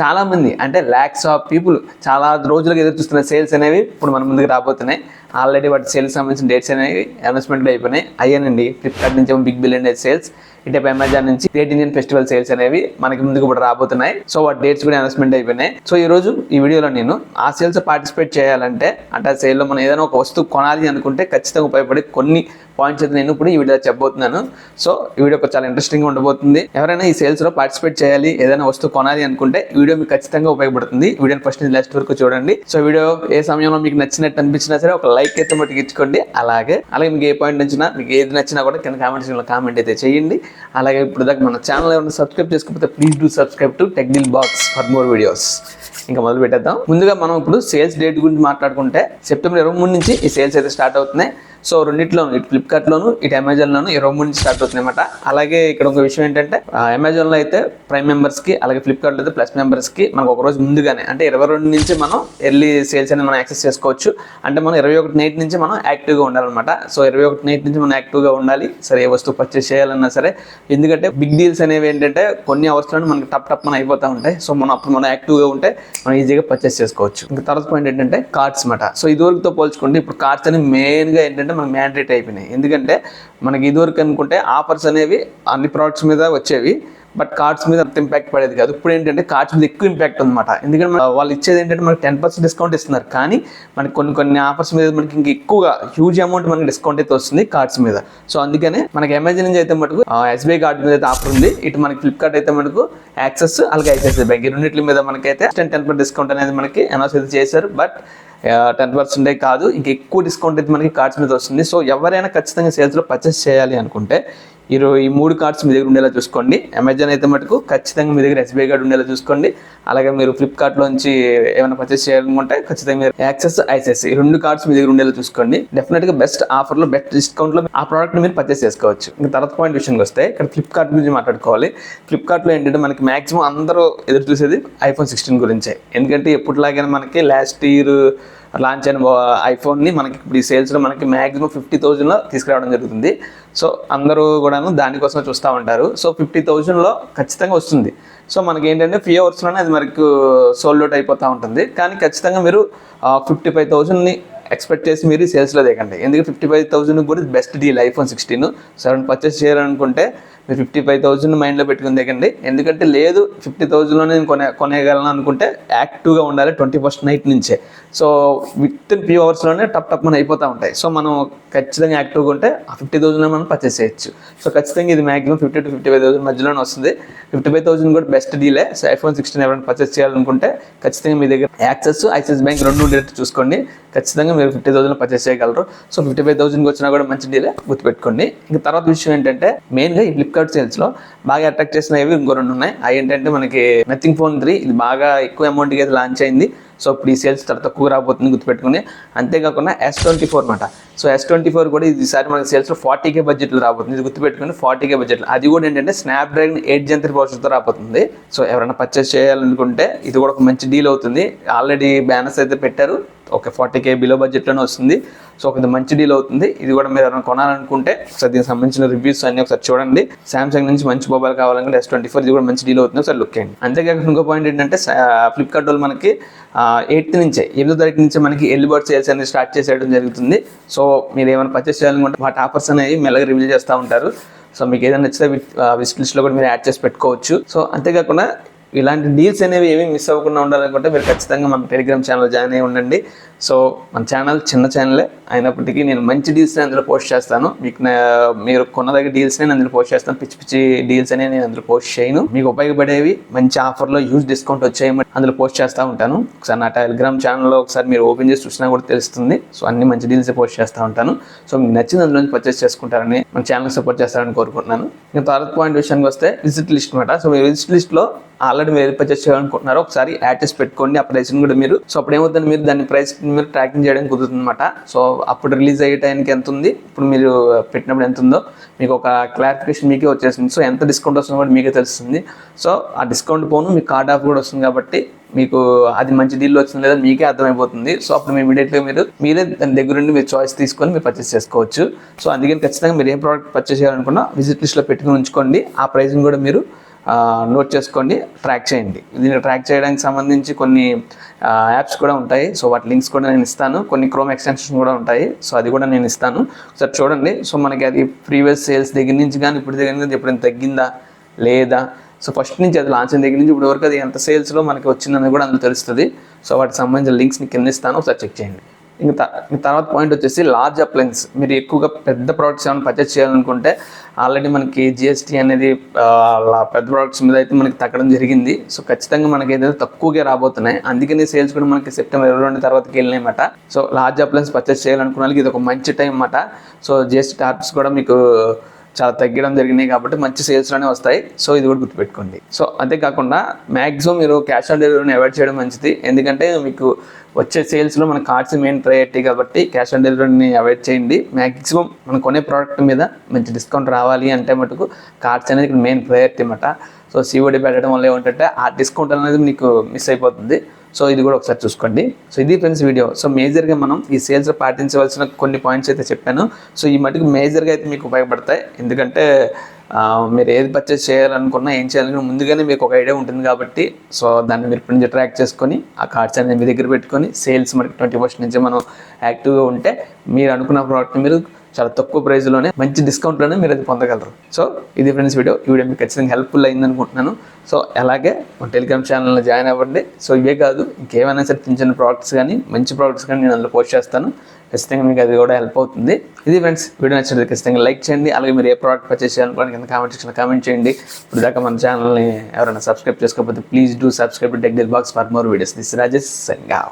చాలామంది అంటే lakhs of people చాలా రోజులుగా ఎదురు చూస్తున్న సేల్స్ అనేవి ఇప్పుడు మన ముందుకు రాబోతున్నాయి. ఆల్రెడీ వాటి సేల్స్ సంబంధించిన డేట్స్ అనేవి అనౌన్స్మెంట్లు అయిపోయినాయి. అయ్యానండి ఫ్లిప్కార్ట్ నుంచి బిగ్ బిలియన్ డేట్ సేల్స్ ఇటే అమెజాన్ నుంచి గ్రేట్ ఇండియన్ ఫెస్టివల్ సేల్స్ అనేవి మనకి ముందుకు ఇప్పుడు రాబోతున్నాయి. సో వాటి డేట్స్ కూడా అనౌన్స్మెంట్ అయిపోయినాయి. సో ఈ రోజు ఈ వీడియోలో నేను ఆ సేల్స్ పార్టిసిపేట్ చేయాలంటే అంటే ఆ సేల్లో మనం ఏదైనా ఒక వస్తువు కొనాలి అనుకుంటే ఖచ్చితంగా ఉపయోగపడే కొన్ని పాయింట్స్ అయితే నేను ఇప్పుడు ఈ వీడియో చెప్పబోతున్నాను. సో ఈ వీడియో చాలా ఇంట్రెస్టింగ్ ఉండబోతుంది. ఎవరైనా ఈ సేల్స్లో పార్టిసిపేట్ చేయాలి ఏదైనా వస్తువు కొనాలి అనుకుంటే ఈ వీడియో మీకు ఖచ్చితంగా ఉపయోగపడుతుంది. వీడియోని ఫస్ట్ నుంచి లాస్ట్ వరకు చూడండి. సో వీడియో ఏ సమయంలో మీకు నచ్చినట్టు అనిపించినా సరే ఒక లైక్ అయితే మటుకు ఇచ్చుకోండి. అలాగే అలాగే మీకు ఏ పాయింట్ నచ్చినా మీకు ఏది నచ్చినా కూడా కింద కామెంట్స్ కామెంట్ అయితే చేయండి. అలాగే ఇప్పుడు దాకా మన ఛానల్ ఏమైనా సబ్స్క్రైబ్ చేసుకోకపోతే please do subscribe to Technil box for more videos ఇంకా మొదలు పెట్టేద్దాం. ముందుగా మనం ఇప్పుడు సేల్స్ డేట్ గురించి మాట్లాడుకుంటే సెప్టెంబర్ ఇరవై మూడు నుంచి ఈ సేల్స్ అయితే స్టార్ట్ అవుతున్నాయి. సో రెండిట్లోను ఇటు ఫ్లిప్కార్ట్లోను ఇటు అమెజాన్లోను ఇరవై మూడు నుంచి స్టార్ట్ అవుతుంది అనమాట అలాగే ఇక్కడ ఒక విషయం ఏంటంటే అమెజాన్లో అయితే ప్రైమ్ మెంబర్స్కి అలాగే ఫ్లిప్కార్ట్లో అయితే ప్లస్ మెంబర్స్కి మనకు ఒక రోజు ముందుగానే అంటే ఇరవై రెండు నుంచి మనం ఎర్లీ సేల్స్ అనేది మనం యాక్సెస్ చేసుకోవచ్చు. అంటే మనం ఇరవై ఒకటి నైట్ నుంచి మనం యాక్టివ్గా ఉండాలన్నమాట. సో ఇరవై ఒకటి నైట్ నుంచి మనం యాక్టివ్గా ఉండాలి. సరే ఏ వస్తువు పర్చేస్ చేయాలన్నా సరే. ఎందుకంటే బిగ్ డీల్స్ అనేవి ఏంటంటే కొన్ని అవర్స్లో మనకి టప్ టప్ మన అయిపోతూ ఉంటాయి. సో మనం అప్పుడు మనం యాక్టివ్గా ఉంటే మనం ఈజీగా పర్చేస్ చేసుకోవచ్చు. ఇంకా తర్వాత పాయింట్ ఏంటంటే కార్డ్స్ మాట సో ఇదివరకుతో పోల్చుకుంటే ఇప్పుడు కార్డ్స్ అనేవి మెయిన్గా ఏంటంటే మనకి మ్యాండేట్ అయిపోయినాయి. ఎందుకంటే మనకి ఇదివరకు అనుకుంటే ఆఫర్స్ అనేవి అన్ని ప్రోడక్ట్స్ మీద వచ్చేవి. బట్ కార్డ్స్ మీద అంత ఇంపాక్ట్ పడేది కాదు. ఇప్పుడు ఏంటంటే కార్డ్స్ మీద ఎక్కువ ఇంపాక్ట్ అనమాట ఎందుకంటే వాళ్ళు ఇచ్చేది ఏంటంటే మనకి టెన్ పర్సెంట్ డిస్కౌంట్ ఇస్తున్నారు. కానీ మనకి కొన్ని కొన్ని ఆఫర్స్ మీద మనకి ఇంకా ఎక్కువగా హ్యూజ్ అమౌంట్ మనకి డిస్కౌంట్ అయితే వస్తుంది కార్డ్స్ మీద. సో అందుకనే మనకి అమెజాన్ నుంచి అయితే మటుకు ఎస్బీఐ కార్డ్ మీద అయితే ఆఫర్ ఉంది. ఇటు మనకి ఫ్లిప్కార్ట్ అయితే మనకు యాక్సెస్ అలాగే ఐసిఐసిఐ బ్యాంక్ ఈ రెండింటి మీద మనకైతే టెన్ టెన్ పర్సెంట్ డిస్కౌంట్ అనేది మనకి అనౌన్స్ అయితే చేశారు. బట్ టెన్ పర్సెంటే కాదు ఇంకా ఎక్కువ డిస్కౌంట్ అయితే మనకి కార్డ్స్ మీద వస్తుంది. సో ఎవరైనా ఖచ్చితంగా సేల్స్లో పర్చేస్ చేయాలి అనుకుంటే ఈ ఈ మూడు కార్డ్స్ మీ దగ్గర ఉండేలా చూసుకోండి. అమెజాన్ అయితే మటుకు ఖచ్చితంగా మీ దగ్గర ఎస్బీఐ కార్డు ఉండేలా చూసుకోండి. అలాగే మీరు ఫ్లిప్కార్ట్లోంచి ఏమైనా పర్చేస్ చేయాలనుకుంటే ఖచ్చితంగా మీరు యాక్సెస్ ఐసెస్ ఈ రెండు కార్డ్స్ మీ దగ్గర ఉండేలా చూసుకోండి. డెఫినెట్గా బెస్ట్ ఆఫర్లో బెస్ట్ డిస్కౌంట్లో ఆ ప్రోడక్ట్ని మీరు పర్చేస్ చేసుకోవచ్చు. ఇంకా తర్వాత పాయింట్ విషయానికి వస్తే ఇక్కడ ఫ్లిప్కార్ట్ గురించి మాట్లాడుకోవాలి. ఫ్లిప్కార్ట్లో ఏంటంటే మనకి మాక్సిమం అందరూ ఎదురు చూసేది ఐఫోన్ సిక్స్టీన్ గురించే. ఎందుకంటే ఎప్పటిలాగైనా మనకి లాస్ట్ ఇయర్ లాంచ్ అయిన ఐఫోన్ని మనకి ఇప్పుడు ఈ సేల్స్లో మనకి మ్యాక్సిమం ఫిఫ్టీ థౌజండ్లో తీసుకురావడం జరుగుతుంది. సో అందరూ కూడాను దానికోసం చూస్తూ ఉంటారు. సో ఫిఫ్టీ థౌజండ్లో ఖచ్చితంగా వస్తుంది. సో మనకి ఏంటంటే ఫ్యూ అవర్స్లోనే అది మనకు సోల్డ్ అవుట్ అయిపోతూ ఉంటుంది. కానీ ఖచ్చితంగా మీరు ఫిఫ్టీ ఫైవ్ థౌజండ్ని ఎక్స్పెక్ట్ చేసి మీరు సేల్స్లో దిగండి. ఎందుకంటే ఫిఫ్టీ ఫైవ్ థౌసండ్ కూడా best deal iPhone sixteen. Seven purchase చేయాలనుకుంటే మీరు ఫిఫ్టీ ఫైవ్ థౌజండ్ మైండ్లో పెట్టుకుని దిగండి. ఎందుకంటే లేదు ఫిఫ్టీ థౌజండ్లోనే నేను కొనే కొనేయగలను అనుకుంటే యాక్టివ్గా ఉండాలి ట్వంటీ ఫస్ట్ నైట్ నుంచే. సో విత్ ఇన్ ఫ్యూ అవర్స్లోనే టప్ టప్ మన అయిపోతూ ఉంటాయి. సో మనం ఖచ్చితంగా యాక్టివ్గా ఉంటే ఆ ఫిఫ్టీ థౌజండ్లో మనం పర్చేస్ చేయొచ్చు. సో ఖచ్చితంగా ఇది maximum fifty to fifty five thousand మధ్యలోనే వస్తుంది. ఫిఫ్టీ ఫైవ్ థౌసండ్ కూడా బెస్ట్ డీలే సో ఐఫోన్ సిక్స్టీన్ ఎవరైనా పర్చేస్ చేయాలనుకుంటే ఖచ్చితంగా మీ దగ్గర యాక్సెస్ ఐసిఎస్ బ్యాంక్ రెండు ఉండేటట్టు చూసుకోండి. ఖచ్చితంగా మీరు ఫిఫ్టీ థౌసండ్ పర్చేస్ చేయగలరు. సో ఫిఫ్టీ ఫైవ్ థౌసండ్కి వచ్చినా కూడా మంచి డీలే గుర్తుపెట్టుకోండి. ఇంకా తర్వాత విషయం ఏంటంటే మెయిన్గా ఈ ఫ్లిప్కార్ట్ సేల్స్లో బాగా అట్రాక్ట్ చేసినవి ఇంకో రెండు ఉన్నాయి. అవి ఏంటంటే మనకి నథింగ్ ఫోన్ త్రీ ఇది బాగా ఎక్కువ అమౌంట్కి అయితే లాంచ్ అయింది. సో ఇప్పుడు ఈ సేల్స్ తర్వాత తక్కువ రాబోతుంది గుర్తుపెట్టుకుని అంతేకాకుండా ఎస్ ట్వంటీ ఫోర్ అనమాట సో ఎస్ ట్వంటీ ఫోర్ కూడా ఈసారి మనకి సేల్స్లో ఫార్టీ కే బడ్జెట్లో రాబోతుంది. ఇది గుర్తుపెట్టుకుని ఫార్టీ కే బడ్జెట్లో అది కూడా ఏంటంటే Snapdragon eight gen three ప్రాసెసర్తో రాబోతుంది. సో ఎవరైనా పర్చేస్ చేయాలనుకుంటే ఇది కూడా ఒక మంచి డీల్ అవుతుంది. ఆల్రెడీ బ్యానర్స్ అయితే పెట్టారు. ఒక ఫార్టీ కే బిలో బడ్జెట్లోనే వస్తుంది. సో ఒక మంచి డీల్ అవుతుంది. ఇది కూడా మీరు ఎవరైనా కొనాలనుకుంటే ఒకసారి దీనికి సంబంధించిన రివ్యూస్ అన్ని ఒకసారి చూడండి. సామ్సంగ్ నుంచి మంచి మొబైల్ కావాలనుకుంటే ఎస్ ట్వంటీ ఫోర్ ఇది కూడా మంచి డీల్ అవుతుంది. ఒకసారి లుక్ చేయండి. అంతేకాకుండా ఇంకో పాయింట్ ఏంటంటే ఫ్లిప్కార్ట్ వాళ్ళు మనకి ఎయిత్ నుంచే ఎనిమిదో తారీఖు నుంచి మనకి ఎల్లిబర్డ్ సేల్స్ అనేది స్టార్ట్ చేసేయడం జరుగుతుంది. సో మీరు ఏమైనా పర్చేస్ చేయాలనుకుంటే వాటి ఆఫర్స్ అనేవి మెల్లగా రివీల్ చేస్తూ ఉంటారు. సో మీకు ఏదైనా నచ్చితే విజిట్ లిస్ట్లో కూడా మీరు యాడ్ చేసి పెట్టుకోవచ్చు. సో అంతేకాకుండా ఇలాంటి డీల్స్ అనేవి ఏమీ మిస్ అవ్వకుండా ఉండాలనుకుంటే మీరు ఖచ్చితంగా మన టెలిగ్రామ్ ఛానల్ జాయిన్ అయి ఉండండి. సో మన ఛానల్ చిన్న ఛానలే. అయినప్పటికీ నేను మంచి డీల్స్ అందులో పోస్ట్ చేస్తాను. మీకు మీరు కొన్న దగ్గర డీల్స్ నేను అందులో పోస్ట్ చేస్తాను. పిచ్చి పిచ్చి డీల్స్ అనేవి నేను అందులో పోస్ట్ చేయను. మీకు ఉపయోగపడేవి మంచి ఆఫర్లో యూజ్ డిస్కౌంట్ వచ్చాయి అందులో పోస్ట్ చేస్తూ ఉంటాను. ఒకసారి నా టెలిగ్రామ్ ఛానల్లో ఒకసారి మీరు ఓపెన్ చేసి చూసినా కూడా తెలుస్తుంది. సో అన్ని మంచి డీల్స్ పోస్ట్ చేస్తూ ఉంటాను. సో మీకు నచ్చింది అందులో నుంచి పర్చేస్ చేసుకుంటారని మన ఛానల్ సపోర్ట్ చేస్తారని కోరుకుంటున్నాను. ఇంకా తర్వాత పాయింట్ విషయానికి వస్తే విజిట్ లిస్ట్ అనమాట సో మీ విజిట్ లిస్ట్లో ఆల్రెడీ మీరు పర్చేస్ చేయాలనుకుంటున్నారో ఒకసారి యాడ్ చేసి పెట్టుకోండి. ఆ ప్రైస్ని కూడా మీరు. సో అప్పుడు ఏమవుతుంది మీరు దాని ప్రైస్ మీరు ట్రాకింగ్ చేయడం కుదురుతుంది అనమాట సో అప్పుడు రిలీజ్ అయ్యే టైంకి ఎంత ఉంది ఇప్పుడు మీరు పెట్టినప్పుడు ఎంత ఉందో మీకు ఒక క్లారిఫికేషన్ మీకే వచ్చేసింది సో ఎంత డిస్కౌంట్ వస్తుందో కూడా మీకే తెలుస్తుంది. సో ఆ డిస్కౌంట్ పోను మీకు కార్డ్ ఆఫ్ కూడా వస్తుంది కాబట్టి మీకు అది మంచి డీల్ వచ్చింది లేదా మీకే అర్థమైపోతుంది. సో అప్పుడు మీ ఇమీడియట్గా మీరు మీరే దాని దగ్గరుండి మీరు చాయిస్ తీసుకొని మీరు పర్చేస్ చేసుకోవచ్చు. సో అందుకని ఖచ్చితంగా మీరు ఏ ప్రోడక్ట్ పర్చేస్ చేయాలనుకున్నా విజిట్ లిస్ట్లో పెట్టుకుని ఉంచుకోండి. ఆ ప్రైస్ని కూడా మీరు నోట్ చేసుకోండి ట్రాక్ చేయండి. దీన్ని ట్రాక్ చేయడానికి సంబంధించి కొన్ని యాప్స్ కూడా ఉంటాయి. సో వాటి లింక్స్ కూడా నేను ఇస్తాను. కొన్ని క్రోమ్ ఎక్స్టెన్షన్ కూడా ఉంటాయి. సో అది కూడా నేను ఇస్తాను. ఒకసారి చూడండి. సో మనకి అది ప్రీవియస్ సేల్స్ దగ్గర నుంచి కానీ ఇప్పుడు దగ్గర నుంచి ఎప్పుడైనా తగ్గిందా? లేదా? సో ఫస్ట్ నుంచి అది లాంచ్ దగ్గర నుంచి ఇప్పుడు వరకు అది ఎంత సేల్స్లో మనకి వచ్చిందని కూడా అందులో తెలుస్తుంది. సో వాటికి సంబంధించిన లింక్స్ కింద ఇస్తాను. ఒకసారి చెక్ చేయండి. ఇంకా తర్వాత పాయింట్ వచ్చేసి లార్జ్ అప్లయన్స్ మీరు ఎక్కువగా పెద్ద ప్రోడక్ట్స్ ఏమైనా పర్చేస్ చేయాలనుకుంటే ఆల్రెడీ మనకి జిఎస్టీ అనేది పెద్ద ప్రోడక్ట్స్ మీద అయితే మనకి తగ్గడం జరిగింది. సో ఖచ్చితంగా మనకి ఏదైతే తక్కువగా రాబోతున్నాయి. అందుకని సేల్స్ కూడా మనకి సెప్టెంబర్ ఇరవై రెండు తర్వాతకి వెళ్ళినాయన్నమాట. సో లార్జ్ అప్లయన్స్ పర్చేస్ చేయాలనుకున్న వాళ్ళకి ఇది ఒక మంచి టైం అన్నమాట. సో జిఎస్టీ టార్ప్స్ కూడా మీకు చాలా తగ్గడం జరిగినాయి కాబట్టి మంచి సేల్స్లోనే వస్తాయి. సో ఇది కూడా గుర్తుపెట్టుకోండి. సో అంతేకాకుండా మ్యాక్సిమం మీరు క్యాష్ ఆన్ డెలివరీని అవాయిడ్ చేయడం మంచిది. ఎందుకంటే మీకు వచ్చే సేల్స్లో మన కార్డ్స్ మెయిన్ ప్రయారిటీ కాబట్టి క్యాష్ ఆన్ డెలివరీని అవాయిడ్ చేయండి. మ్యాక్సిమం మనం కొనే ప్రోడక్ట్ మీద మంచి డిస్కౌంట్ రావాలి అంటే మటుకు కార్డ్స్ అనేది ఇక్కడ మెయిన్ ప్రయారిటీ అన్నమాట. సో సిఓడి పెట్టడం వల్ల ఏమంటే ఆ డిస్కౌంట్ అనేది మీకు మిస్ అయిపోతుంది. సో ఇది కూడా ఒకసారి చూసుకోండి. సో ఇది ఫ్రెండ్స్ వీడియో. సో మేజర్గా మనం ఈ సేల్స్లో పాటించవలసిన కొన్ని పాయింట్స్ అయితే చెప్పాను. సో ఈ మటుకు మేజర్గా అయితే మీకు ఉపయోగపడతాయి. ఎందుకంటే మీరు ఏది పర్చేస్ చేయాలనుకున్నా ఏం చేయాలనుకున్నా ముందుగానే మీకు ఒక ఐడియా ఉంటుంది కాబట్టి సో దాన్ని మీరు నుంచి ట్రాక్ చేసుకొని ఆ కార్డ్స్ అనేది మీ దగ్గర పెట్టుకొని సేల్స్ మనకి ట్వంటీ ఫస్ట్ నుంచి మనం యాక్టివ్గా ఉంటే మీరు అనుకున్న ప్రోడక్ట్ మీరు చాలా తక్కువ ప్రైస్లోనే మంచి డిస్కౌంట్లోనే మీరు అది పొందగలరు. సో ఇది ఫ్రెండ్స్ వీడియో ఈ వీడియో మీకు ఖచ్చితంగా హెల్ప్ఫుల్ అయింది అనుకుంటున్నాను సో అలాగే మన టెలిగ్రామ్ ఛానల్లో జాయిన్ అవ్వండి. సో ఇవే కాదు ఇంకేమైనా సరే చిన్న చిన్న ప్రోడక్ట్స్ కానీ మంచి ప్రోడక్ట్స్ కానీ నేను అందులో పోస్ట్ చేస్తాను. ఖచ్చితంగా మీకు అది కూడా హెల్ప్ అవుతుంది. ఇది ఫ్రెండ్స్ వీడియో నచ్చినది ఖచ్చితంగా లైక్ చేయండి. అలాగే మీరు ఏ ప్రోడక్ట్ పర్చేస్ చేయాలనుకోవడానికి కింద కామెంట్ సెక్షన్ కామెంట్ చేయండి. ఇప్పుడు దాకా మన ఛానల్ని ఎవరైనా సబ్స్క్రైబ్ చేసుకోకపోతే please do subscribe tech box for more videos this Rajesh Sanga